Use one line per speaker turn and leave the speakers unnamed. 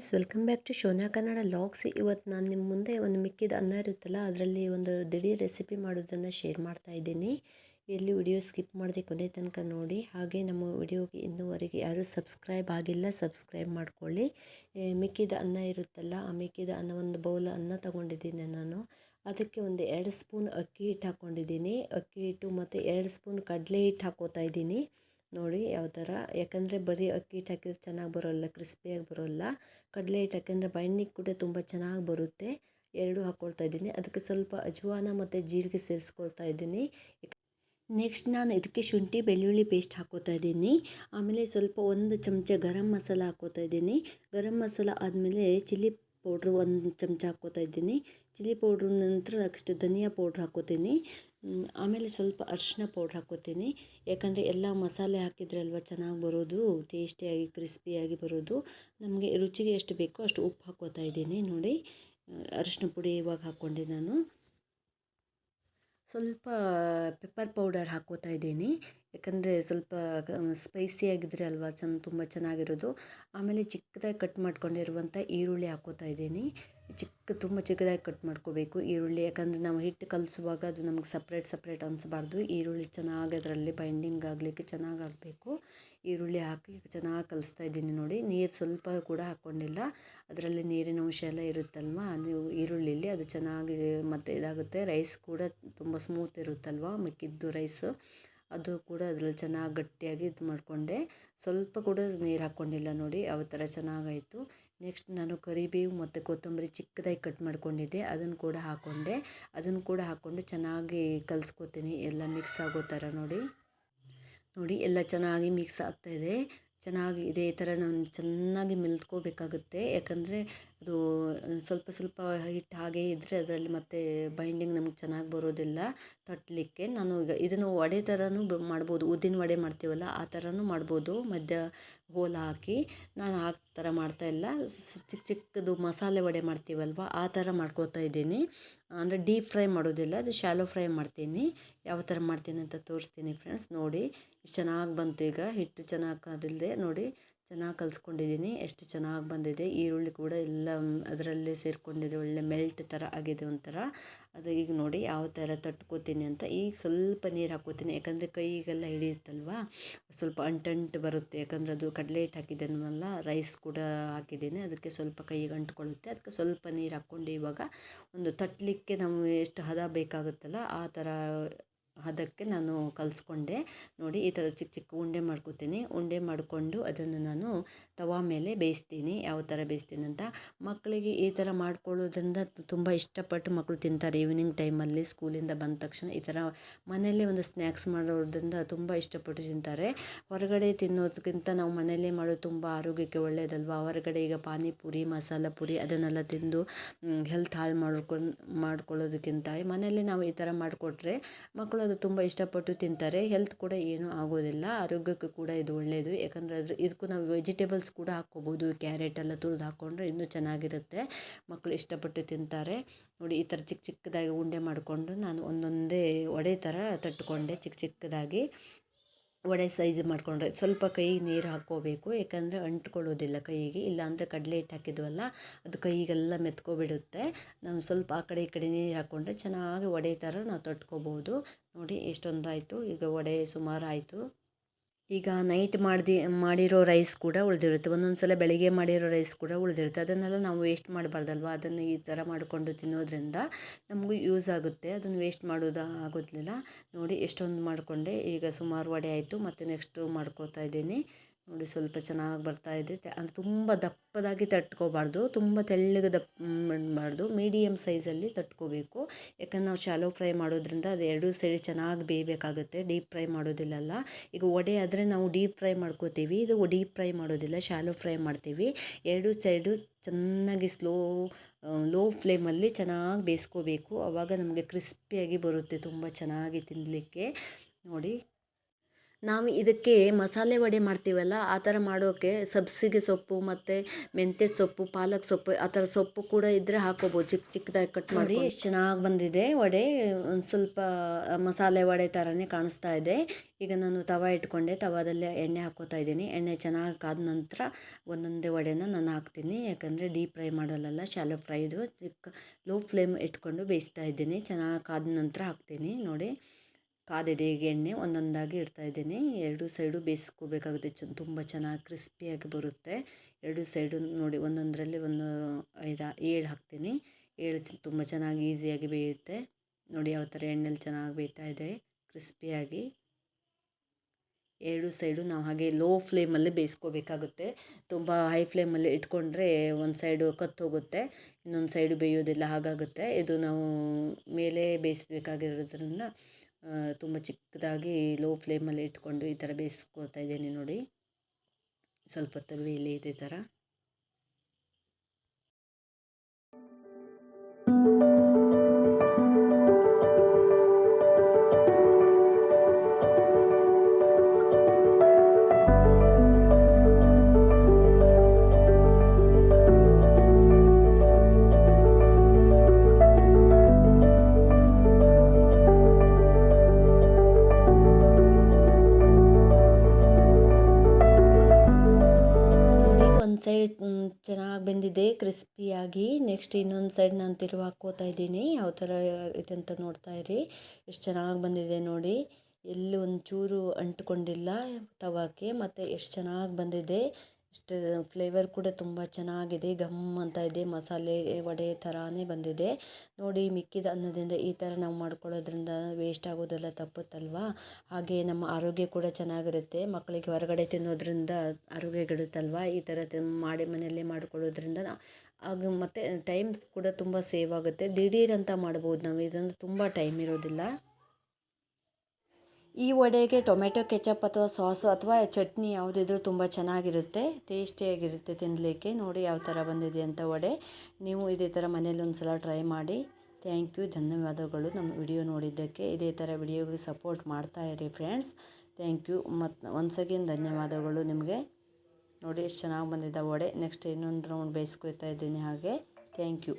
Friends, welcome back to Shona Kannada logs. ಇವತ್ತು ನಾನು ನಿಮ್ಮ ಮುಂದೆ ಒಂದು ಮಿಕ್ಕಿದ ಅನ್ನ ಇರುತ್ತಲ್ಲ, ಅದರಲ್ಲಿ ಒಂದು ದಿಢೀರ್ ರೆಸಿಪಿ ಮಾಡೋದನ್ನು ಶೇರ್ ಮಾಡ್ತಾ ಇದ್ದೀನಿ. ಎಲ್ಲಿ ವಿಡಿಯೋ ಸ್ಕಿಪ್ ಮಾಡದೆ ಕೊನೆ ತನಕ ನೋಡಿ. ಹಾಗೆ ನಮ್ಮ ವಿಡಿಯೋಗೆ ಇನ್ನೂವರೆಗೆ ಯಾರೂ ಸಬ್ಸ್ಕ್ರೈಬ್ ಆಗಿಲ್ಲ, ಸಬ್ಸ್ಕ್ರೈಬ್ ಮಾಡ್ಕೊಳ್ಳಿ. ಮಿಕ್ಕಿದ ಅನ್ನ ಇರುತ್ತಲ್ಲ, ಆ ಮಿಕ್ಕಿದ ಅನ್ನ ಒಂದು ಬೌಲ್ ಅನ್ನ ತಗೊಂಡಿದ್ದೀನಿ ನಾನು. ಅದಕ್ಕೆ ಒಂದು ಎರಡು ಸ್ಪೂನ್ ಅಕ್ಕಿ ಹಿಟ್ಟು ಹಾಕ್ಕೊಂಡಿದ್ದೀನಿ ಅಕ್ಕಿ ಹಿಟ್ಟು ಮತ್ತು ಎರಡು ಸ್ಪೂನ್ ಕಡಲೆ ಹಿಟ್ಟು ಹಾಕೋತಾ ಇದ್ದೀನಿ. ನೋಡಿ ಯಾವ ಥರ. ಯಾಕಂದರೆ ಬರೀ ಅಕ್ಕಿ, ಹಿಟ್ಟು ಹಾಕಿದ್ರೆ ಚೆನ್ನಾಗಿ ಬರೋಲ್ಲ, ಕ್ರಿಸ್ಪಿಯಾಗಿ ಬರೋಲ್ಲ. ಕಡಲೆ ಹಿಟ್ಟು ಯಾಕಂದರೆ ಬೈಂಡಿಂಗ್ ಕೂಡ ತುಂಬ ಚೆನ್ನಾಗಿ ಬರುತ್ತೆ. ಎರಡೂ ಹಾಕ್ಕೊಳ್ತಾ ಇದ್ದೀನಿ. ಅದಕ್ಕೆ ಸ್ವಲ್ಪ ಅಜ್ವಾನ ಮತ್ತು ಜೀರಿಗೆ ಸೇರಿಸ್ಕೊಳ್ತಾ ಇದ್ದೀನಿ. ನೆಕ್ಸ್ಟ್ ನಾನು ಇದಕ್ಕೆ ಶುಂಠಿ, ಬೆಳ್ಳುಳ್ಳಿ ಪೇಸ್ಟ್ ಹಾಕೋತಾ ಇದ್ದೀನಿ. ಆಮೇಲೆ ಸ್ವಲ್ಪ ಒಂದು ಚಮಚ ಗರಂ ಮಸಾಲ ಹಾಕೋತಾ ಇದ್ದೀನಿ. ಗರಂ ಮಸಾಲ ಆದಮೇಲೆ ಚಿಲ್ಲಿ ಪೌಡ್ರು ಒಂದು ಚಮಚ ಹಾಕ್ಕೋತಾ ಇದ್ದೀನಿ. ಚಿಲ್ಲಿ ಪೌಡ್ರ್ ನಂತರ ನೆಕ್ಸ್ಟ್ ಧನಿಯಾ ಪೌಡ್ರ್ ಹಾಕೋತೀನಿ. ಆಮೇಲೆ ಸ್ವಲ್ಪ ಅರಿಶಿನ ಪೌಡ್ರ್ ಹಾಕ್ಕೋತೀನಿ. ಯಾಕಂದರೆ ಎಲ್ಲ ಮಸಾಲೆ ಹಾಕಿದ್ರೆ ಅಲ್ವಾ ಚೆನ್ನಾಗಿ ಬರೋದು, ಟೇಸ್ಟಿಯಾಗಿ, ಕ್ರಿಸ್ಪಿಯಾಗಿ ಬರೋದು. ನಮಗೆ ರುಚಿಗೆ ಎಷ್ಟು ಬೇಕೋ ಅಷ್ಟು ಉಪ್ಪು ಹಾಕ್ಕೋತಾ ಇದ್ದೀನಿ ನೋಡಿ. ಅರಶಿನ ಪುಡಿ ಇವಾಗ ಹಾಕ್ಕೊಂಡೆ ನಾನು. ಸ್ವಲ್ಪ ಪೆಪ್ಪರ್ ಪೌಡರ್ ಹಾಕ್ಕೋತಾ ಇದ್ದೀನಿ. ಯಾಕಂದರೆ ಸ್ವಲ್ಪ ಸ್ಪೈಸಿ ಆಗಿದ್ರೆ ಅಲ್ವಾ ಚೆನ್ನ ತುಂಬ ಚೆನ್ನಾಗಿರೋದು. ಆಮೇಲೆ ಚಿಕ್ಕದಾಗಿ ಕಟ್ ಮಾಡ್ಕೊಂಡಿರುವಂಥ ಈರುಳ್ಳಿ ಹಾಕ್ಕೋತಾ ಇದ್ದೀನಿ. ಚಿಕ್ಕ, ತುಂಬ ಚಿಕ್ಕದಾಗಿ ಕಟ್ ಮಾಡ್ಕೋಬೇಕು ಈರುಳ್ಳಿ. ಯಾಕಂದರೆ ನಾವು ಹಿಟ್ಟು ಕಲಿಸುವಾಗ ಅದು ನಮಗೆ ಸಪ್ರೇಟ್ ಸಪ್ರೇಟ್ ಅನಿಸ್ಬಾರ್ದು. ಈರುಳ್ಳಿ ಚೆನ್ನಾಗಿ ಅದರಲ್ಲಿ ಬೈಂಡಿಂಗ್ ಆಗಲಿಕ್ಕೆ ಚೆನ್ನಾಗಿ ಆಗಬೇಕು ಈರುಳ್ಳಿ ಹಾಕಿ ಚೆನ್ನಾಗಿ ಕಲಿಸ್ತಾ ಇದ್ದೀನಿ ನೋಡಿ. ನೀರು ಸ್ವಲ್ಪ ಕೂಡ ಹಾಕ್ಕೊಂಡಿಲ್ಲ. ಅದರಲ್ಲಿ ನೀರಿನ ಅಂಶ ಎಲ್ಲ ಇರುತ್ತಲ್ವ? ನೀವು ಈರುಳ್ಳಿಲಿ ಅದು ಚೆನ್ನಾಗಿ ಮತ್ತು ಇದಾಗುತ್ತೆ. ರೈಸ್ ಕೂಡ ತುಂಬ ಸ್ಮೂತ್ ಇರುತ್ತಲ್ವ? ಮಿಕ್ಕಿದ್ದು ರೈಸು ಅದು ಕೂಡ ಅದರಲ್ಲಿ ಚೆನ್ನಾಗಿ ಗಟ್ಟಿಯಾಗಿ ಇದು ಮಾಡಿಕೊಂಡೆ ಸ್ವಲ್ಪ ಕೂಡ ನೀರು ಹಾಕ್ಕೊಂಡಿಲ್ಲ ನೋಡಿ. ಯಾವ ಥರ ಚೆನ್ನಾಗಾಯಿತು. ನೆಕ್ಸ್ಟ್ ನಾನು ಕರಿಬೇವು ಮತ್ತು ಕೊತ್ತಂಬರಿ ಚಿಕ್ಕದಾಗಿ ಕಟ್ ಮಾಡ್ಕೊಂಡಿದ್ದೆ. ಅದನ್ನು ಕೂಡ ಹಾಕ್ಕೊಂಡೆ ಅದನ್ನು ಕೂಡ ಹಾಕ್ಕೊಂಡು ಚೆನ್ನಾಗಿ ಕಲಸ್ಕೊತೀನಿ. ಎಲ್ಲ ಮಿಕ್ಸ್ ಆಗೋ ಥರ ನೋಡಿ. ನೋಡಿ, ಎಲ್ಲ ಚೆನ್ನಾಗಿ ಮಿಕ್ಸ್ ಆಗ್ತಾಯಿದೆ ಚೆನ್ನಾಗಿ ಇದೇ ಥರ ನಾನು ಚೆನ್ನಾಗಿ ಮೆಲ್ತ್ಕೋಬೇಕಾಗುತ್ತೆ. ಯಾಕಂದರೆ ಅದು ಸ್ವಲ್ಪ ಸ್ವಲ್ಪ ಹಿಟ್ಟು ಹಾಗೆ ಇದ್ದರೆ ಅದರಲ್ಲಿ ಮತ್ತೆ ಬೈಂಡಿಂಗ್ ನಮ್ಗೆ ಚೆನ್ನಾಗಿ ಬರೋದಿಲ್ಲ ತಟ್ಟಲಿಕ್ಕೆ ನಾನು ಈಗ ಇದನ್ನು ವಡೆ ಥರನೂ ಮಾಡ್ಬೋದು. ಉದ್ದಿನ ವಡೆ ಮಾಡ್ತೀವಲ್ಲ, ಆ ಥರನೂ ಮಾಡ್ಬೋದು. ಮಧ್ಯ ಹೋಲ್ ಹಾಕಿ, ನಾನು ಆ ಥರ ಮಾಡ್ತಾ ಇಲ್ಲ. ಚಿಕ್ಕ ಚಿಕ್ಕದು ಮಸಾಲೆ ವಡೆ ಮಾಡ್ತೀವಲ್ವ, ಆ ಥರ ಮಾಡ್ಕೋತಾ ಇದ್ದೀನಿ. ಅಂದರೆ ಡೀಪ್ ಫ್ರೈ ಮಾಡೋದಿಲ್ಲ, ಅದು ಶಾಲೋ ಫ್ರೈ ಮಾಡ್ತೀನಿ. ಯಾವ ಥರ ಮಾಡ್ತೀನಿ ಅಂತ ತೋರಿಸ್ತೀನಿ ಫ್ರೆಂಡ್ಸ್, ನೋಡಿ. ಚೆನ್ನಾಗಿ ಬಂತು ಈಗ. ಹಿಟ್ಟು ಚೆನ್ನಾಗಿ ಕಾದಿಲ್ಲದೆ ನೋಡಿ ಚೆನ್ನಾಗಿ ಕಲಿಸ್ಕೊಂಡಿದ್ದೀನಿ. ಎಷ್ಟು ಚೆನ್ನಾಗಿ ಬಂದಿದೆ. ಈರುಳ್ಳಿ ಕೂಡ ಎಲ್ಲ ಅದರಲ್ಲೇ ಸೇರಿಕೊಂಡಿದೆ. ಒಳ್ಳೆ ಮೆಲ್ಟ್ ಥರ ಆಗಿದೆ ಒಂಥರ. ಅದು ಈಗ ನೋಡಿ ಯಾವ ಥರ ತಟ್ಕೋತೀನಿ ಅಂತ. ಈಗ ಸ್ವಲ್ಪ ನೀರು ಹಾಕೋತೀನಿ ಯಾಕಂದರೆ ಕೈಗೆಲ್ಲ ಹಿಡಿಯುತ್ತಲ್ವ? ಸ್ವಲ್ಪ ಅಂಟಂಟ್ ಬರುತ್ತೆ. ಯಾಕಂದರೆ ಅದು ಕಡಲೆ ಹಿಟ್ಟು ಹಾಕಿದ್ದೇನಲ್ಲ ರೈಸ್ ಕೂಡ ಹಾಕಿದ್ದೀನಿ. ಅದಕ್ಕೆ ಸ್ವಲ್ಪ ಕೈಗೆ ಅಂಟ್ಕೊಳ್ಳುತ್ತೆ. ಅದಕ್ಕೆ ಸ್ವಲ್ಪ ನೀರು ಹಾಕ್ಕೊಂಡು ಇವಾಗ ಒಂದು ತಟ್ಟಲಿಕ್ಕೆ ನಮಗೆ ಎಷ್ಟು ಹದ ಬೇಕಾಗುತ್ತಲ್ಲ, ಆ ಥರ ಹದಕ್ಕೆ ನಾನು ಕಲಿಸ್ಕೊಂಡೆ. ನೋಡಿ ಈ ಥರ ಚಿಕ್ಕ ಚಿಕ್ಕ ಉಂಡೆ ಮಾಡ್ಕೊತೀನಿ. ಉಂಡೆ ಮಾಡಿಕೊಂಡು ಅದನ್ನು ನಾನು ತವಾ ಮೇಲೆ ಬೇಯಿಸ್ತೀನಿ. ಯಾವ ಥರ ಬೇಯಿಸ್ತೀನಿ ಅಂತ. ಮಕ್ಕಳಿಗೆ ಈ ಥರ ಮಾಡ್ಕೊಳ್ಳೋದ್ರಿಂದ ತುಂಬ ಇಷ್ಟಪಟ್ಟು ಮಕ್ಕಳು ತಿಂತಾರೆ. ಈವ್ನಿಂಗ್ ಟೈಮಲ್ಲಿ ಸ್ಕೂಲಿಂದ ಬಂದ ತಕ್ಷಣ ಈ ಥರ ಮನೆಯಲ್ಲೇ ಒಂದು ಸ್ನ್ಯಾಕ್ಸ್ ಮಾಡೋದ್ರಿಂದ ತುಂಬ ಇಷ್ಟಪಟ್ಟು ತಿಂತಾರೆ. ಹೊರಗಡೆ ತಿನ್ನೋದಕ್ಕಿಂತ ನಾವು ಮನೆಯಲ್ಲೇ ಮಾಡೋದು ತುಂಬ ಆರೋಗ್ಯಕ್ಕೆ ಒಳ್ಳೆಯದಲ್ವ ಹೊರಗಡೆ ಈಗ ಪಾನಿಪುರಿ, ಮಸಾಲ ಪುರಿ ಅದನ್ನೆಲ್ಲ ತಿಂದು ಹೆಲ್ತ್ ಹಾಳು ಮಾಡ್ಕೊಂಡು ಮಾಡ್ಕೊಳ್ಳೋದಕ್ಕಿಂತ ಮನೆಯಲ್ಲೇ ನಾವು ಈ ಥರ ಮಾಡಿಕೊಟ್ರೆ ಮಕ್ಕಳು ಅದು ತುಂಬ ಇಷ್ಟಪಟ್ಟು ತಿಂತಾರೆ. ಹೆಲ್ತ್ ಕೂಡ ಏನೂ ಆಗೋದಿಲ್ಲ. ಆರೋಗ್ಯಕ್ಕೂ ಕೂಡ ಇದು ಒಳ್ಳೆಯದು ಯಾಕಂದರೆ ಅದ್ರ ಇದಕ್ಕೂ ನಾವು ವೆಜಿಟೇಬಲ್ಸ್ ಕೂಡ ಹಾಕ್ಕೋಬೋದು. ಕ್ಯಾರೆಟ್ ಎಲ್ಲ ತುರಿದು ಹಾಕ್ಕೊಂಡ್ರೆ ಇನ್ನೂ ಚೆನ್ನಾಗಿರುತ್ತೆ. ಮಕ್ಕಳು ಇಷ್ಟಪಟ್ಟು ತಿಂತಾರೆ. ನೋಡಿ, ಈ ಥರ ಚಿಕ್ಕ ಚಿಕ್ಕದಾಗಿ ಉಂಡೆ ಮಾಡಿಕೊಂಡು ನಾನು ಒಂದೊಂದೇ ವಡೆ ಥರ ತಟ್ಟಿಕೊಂಡೆ ಚಿಕ್ಕ ಚಿಕ್ಕದಾಗಿ. ವಡೆ ಸೈಜ್ ಮಾಡಿಕೊಂಡ್ರೆ ಸ್ವಲ್ಪ ಕೈಗೆ ನೀರು ಹಾಕ್ಕೋಬೇಕು ಯಾಕಂದರೆ ಅಂಟ್ಕೊಳ್ಳೋದಿಲ್ಲ ಕೈಗೆ. ಇಲ್ಲಾಂದರೆ ಕಡಲೆ ಹಿಟ್ಟು ಹಾಕಿದ್ವಲ್ಲ, ಅದು ಕೈಗೆಲ್ಲ ಮೆತ್ಕೊಬಿಡುತ್ತೆ. ನಾವು ಸ್ವಲ್ಪ ಆ ಕಡೆ ಈ ಕಡೆ ನೀರು ಹಾಕ್ಕೊಂಡ್ರೆ ಚೆನ್ನಾಗಿ ವಡೆ ಥರ ನಾವು ತಟ್ಕೋಬೋದು. ನೋಡಿ ಎಷ್ಟೊಂದಾಯಿತು, ಈಗ ವಡೆ ಸುಮಾರು ಆಯಿತು ಈಗ ನೈಟ್ ಮಾಡ್ದು, ಮಾಡಿರೋ ರೈಸ್ ಕೂಡ ಉಳಿದಿರುತ್ತೆ. ಒಂದೊಂದು ಸಲ ಬೆಳಿಗ್ಗೆ ಮಾಡಿರೋ ರೈಸ್ ಕೂಡ ಉಳಿದಿರುತ್ತೆ. ಅದನ್ನೆಲ್ಲ ನಾವು ವೇಸ್ಟ್ ಮಾಡಬಾರ್ದಲ್ವ? ಅದನ್ನು ಈ ಥರ ಮಾಡಿಕೊಂಡು ತಿನ್ನೋದ್ರಿಂದ ನಮಗೂ ಯೂಸ್ ಆಗುತ್ತೆ. ಅದನ್ನು ವೇಸ್ಟ್ ಮಾಡೋದು ಆಗೋದಿಲ್ಲ. ನೋಡಿ, ಎಷ್ಟೊಂದು ಮಾಡಿಕೊಂಡೆ. ಈಗ ಸುಮಾರು ವಡೆ ಆಯಿತು. ಮತ್ತು ನೆಕ್ಸ್ಟು ಮಾಡ್ಕೋತಾ ಇದ್ದೀನಿ. ನೋಡಿ ಸ್ವಲ್ಪ ಚೆನ್ನಾಗಿ ಬರ್ತಾ ಇದೆ. ಅಂದರೆ ತುಂಬ ದಪ್ಪದಾಗಿ ತಟ್ಕೋಬಾರ್ದು. ತುಂಬ ತೆಳ್ಳಗೆ ದಪ್ಪ ಮಾಡಬಾರ್ದು ಮೀಡಿಯಮ್ ಸೈಜಲ್ಲಿ ತಟ್ಕೋಬೇಕು. ಯಾಕಂದ್ರೆ ನಾವು ಶಾಲೋ ಫ್ರೈ ಮಾಡೋದ್ರಿಂದ ಅದು ಎರಡೂ ಸೈಡ್ ಚೆನ್ನಾಗಿ ಬೇಯಬೇಕಾಗುತ್ತೆ. Deep fry ಮಾಡೋದಿಲ್ಲಲ್ಲ. ಈಗ ವಡೆ ಆದರೆ ನಾವು ಡೀಪ್ ಫ್ರೈ ಮಾಡ್ಕೋತೀವಿ. ಇದು ಡೀಪ್ ಫ್ರೈ ಮಾಡೋದಿಲ್ಲ ಶಾಲೋ ಫ್ರೈ ಮಾಡ್ತೀವಿ. ಎರಡೂ ಸೈಡು ಚೆನ್ನಾಗಿ ಸ್ಲೋ ಲೋ ಫ್ಲೇಮಲ್ಲಿ ಚೆನ್ನಾಗಿ ಬೇಯಿಸ್ಕೋಬೇಕು. ಆವಾಗ ನಮಗೆ ಕ್ರಿಸ್ಪಿಯಾಗಿ ಬರುತ್ತೆ ತುಂಬ ಚೆನ್ನಾಗಿ ತಿನ್ನಲಿಕ್ಕೆ ನೋಡಿ. ನಾವು ಇದಕ್ಕೆ ಮಸಾಲೆ ವಡೆ ಮಾಡ್ತೀವಲ್ಲ ಆ ಥರ ಮಾಡೋಕ್ಕೆ ಸಬ್ಸಿಗೆ ಸೊಪ್ಪು ಮತ್ತು ಮೆಂತ್ಯ ಸೊಪ್ಪು ಪಾಲಕ್ ಸೊಪ್ಪು ಆ ಥರ ಸೊಪ್ಪು ಕೂಡ ಇದ್ದರೆ ಹಾಕೋಬೋದು. ಚಿಕ್ಕ ಚಿಕ್ಕದಾಗಿ ಕಟ್ ಮಾಡಿ ಎಷ್ಟು ಚೆನ್ನಾಗಿ ಬಂದಿದೆ ವಡೆ ಒಂದು ಸ್ವಲ್ಪ ಮಸಾಲೆ ವಡೆ ಥರನೇ ಕಾಣಿಸ್ತಾ ಇದೆ. ಈಗ ನಾನು ತವ ಇಟ್ಕೊಂಡೆ ತವಾದಲ್ಲಿ ಎಣ್ಣೆ ಹಾಕೋತಾ ಇದ್ದೀನಿ. ಎಣ್ಣೆ ಚೆನ್ನಾಗಿ ಕಾದ ನಂತರ ಒಂದೊಂದೇ ವಡೆನ ನಾನು ಹಾಕ್ತೀನಿ. ಯಾಕಂದರೆ ಡೀಪ್ ಫ್ರೈ ಮಾಡೋಲ್ಲ ಶಾಲೋ ಫ್ರೈದು ಚಿಕ್ಕ ಲೋ ಫ್ಲೇಮ್ ಇಟ್ಕೊಂಡು ಬೇಯಿಸ್ತಾ ಇದ್ದೀನಿ. ಚೆನ್ನಾಗಿ ಕಾದ ನಂತರ ಹಾಕ್ತೀನಿ ನೋಡಿ. ಕಾದಿದೆ ಈಗ ಎಣ್ಣೆ ಒಂದೊಂದಾಗಿ ಇಡ್ತಾ ಇದ್ದೀನಿ. ಎರಡು ಸೈಡು ಬೇಯಿಸ್ಕೋಬೇಕಾಗುತ್ತೆ ಚ, ತುಂಬ ಚೆನ್ನಾಗಿ ಕ್ರಿಸ್ಪಿಯಾಗಿ ಬರುತ್ತೆ. ಎರಡು ಸೈಡು ನೋಡಿ ಒಂದೊಂದರಲ್ಲಿ ಒಂದು ಐದು, ಏಳು ಹಾಕ್ತೀನಿ. ಏಳು ತುಂಬ ಚೆನ್ನಾಗಿ ಈಸಿಯಾಗಿ ಬೇಯುತ್ತೆ. ನೋಡಿ ಯಾವ ಥರ ಎಣ್ಣೆಲಿ ಚೆನ್ನಾಗಿ ಬೇಯ್ತಾ ಇದೆ. ಕ್ರಿಸ್ಪಿಯಾಗಿ. ಎರಡು ಸೈಡು ನಾವು ಹಾಗೆ ಲೋ ಫ್ಲೇಮಲ್ಲಿ ಬೇಯಿಸ್ಕೋಬೇಕಾಗುತ್ತೆ. ತುಂಬ ಹೈ ಫ್ಲೇಮಲ್ಲಿ ಇಟ್ಕೊಂಡ್ರೆ ಒಂದು ಸೈಡು ಕತ್ತೋಗುತ್ತೆ ಇನ್ನೊಂದು ಸೈಡು ಬೇಯೋದಿಲ್ಲ ಹಾಗಾಗುತ್ತೆ. ಇದು ನಾವು ಮೇಲೆ ಬೇಯಿಸ್ಬೇಕಾಗಿರೋದ್ರಿಂದ ತುಂಬ ಚಿಕ್ಕದಾಗಿ ಲೋ ಫ್ಲೇಮಲ್ಲಿ ಇಟ್ಕೊಂಡು ಈ ಥರ ಬೇಯಿಸ್ಕೊಳ್ತಾ ಇದ್ದೀನಿ ನೋಡಿ. ಸ್ವಲ್ಪ ಹೊತ್ತು ಬೇಯಲಿ ಇದೇ ಥರ ಒಂದು ಸೈಡ್ ಚೆನ್ನಾಗಿ ಬೆಂದಿದೆ, ಕ್ರಿಸ್ಪಿಯಾಗಿ. ನೆಕ್ಸ್ಟ್ ಇನ್ನೊಂದು ಸೈಡ್ ನಾನು ತಿರುವು ಹಾಕ್ಕೋತಾ ಇದ್ದೀನಿ. ಯಾವ ಥರ ಇದೆ ಅಂತ ನೋಡ್ತಾ ಇರಿ. ಎಷ್ಟು ಚೆನ್ನಾಗಿ ಬಂದಿದೆ ನೋಡಿ. ಎಲ್ಲಿ ಒಂಚೂರು ಅಂಟ್ಕೊಂಡಿಲ್ಲ ತವಾಕ್ಕೆ ಮತ್ತು ಎಷ್ಟು ಚೆನ್ನಾಗಿ ಬಂದಿದೆ. ಇಷ್ಟು ಫ್ಲೇವರ್ ಕೂಡ ತುಂಬ ಚೆನ್ನಾಗಿದೆ. ಘಮ್ ಅಂತ ಇದೆ, ಮಸಾಲೆ, ವಡೆ ಥರಾನೇ ಬಂದಿದೆ. ನೋಡಿ, ಮಿಕ್ಕಿದ ಅನ್ನದಿಂದ ಈ ಥರ ನಾವು ಮಾಡ್ಕೊಳ್ಳೋದ್ರಿಂದ ವೇಸ್ಟ್ ಆಗೋದೆಲ್ಲ ತಪ್ಪುತ್ತಲ್ವಾ? ಹಾಗೆ ನಮ್ಮ ಆರೋಗ್ಯ ಕೂಡ ಚೆನ್ನಾಗಿರುತ್ತೆ. ಮಕ್ಕಳಿಗೆ ಹೊರಗಡೆ ತಿನ್ನೋದ್ರಿಂದ ಆರೋಗ್ಯ ಕೆಡುತ್ತಲ್ವಾ ಈ ಥರ ಮಾಡಿ ಮನೆಯಲ್ಲೇ ಮಾಡ್ಕೊಳ್ಳೋದ್ರಿಂದ ಆಗ ಮತ್ತು ಟೈಮ್ಸ್ ಕೂಡ ತುಂಬ ಸೇವ್ ಆಗುತ್ತೆ. ದಿಢೀರ್ ಅಂತ ಮಾಡ್ಬೋದು ನಾವು. ಇದೊಂದು ತುಂಬ ಟೈಮ್ ಇರೋದಿಲ್ಲ. ಈ ವಡೆಗೆ ಟೊಮೆಟೊ, ಕೆಚಪ್ ಅಥವಾ ಸಾಸು ಅಥವಾ ಚಟ್ನಿ ಯಾವುದಿದ್ರೂ ತುಂಬ ಚೆನ್ನಾಗಿರುತ್ತೆ, ಟೇಸ್ಟಿಯಾಗಿರುತ್ತೆ ತಿನ್ನಲಿಕ್ಕೆ ನೋಡಿ ಯಾವ ಥರ ಬಂದಿದೆ ಅಂತ ವಡೆ. ನೀವು ಇದೇ ಥರ ಮನೇಲಿ ಒಂದು ಸಲ ಟ್ರೈ ಮಾಡಿ. ಥ್ಯಾಂಕ್ ಯು, ಧನ್ಯವಾದಗಳು. ನಮ್ಮ ವಿಡಿಯೋ ನೋಡಿದ್ದಕ್ಕೆ ಇದೇ ಥರ ವಿಡಿಯೋಗೆ ಸಪೋರ್ಟ್ ಮಾಡ್ತಾ ಇರಿ ಫ್ರೆಂಡ್ಸ್. ಥ್ಯಾಂಕ್ ಯು, ಮತ್ತು ಒನ್ಸ್ ಅಗೇನ್ ಧನ್ಯವಾದಗಳು ನಿಮಗೆ. ನೋಡಿ ಎಷ್ಟು ಚೆನ್ನಾಗಿ ಬಂದಿದ್ದ ವಡೆ. ನೆಕ್ಸ್ಟ್ ಇನ್ನೊಂದು ರೌಂಡ್ ಬೇಯಿಸ್ಕೊಳ್ತಾ ಇದ್ದೀನಿ ಹಾಗೆ. Thank you.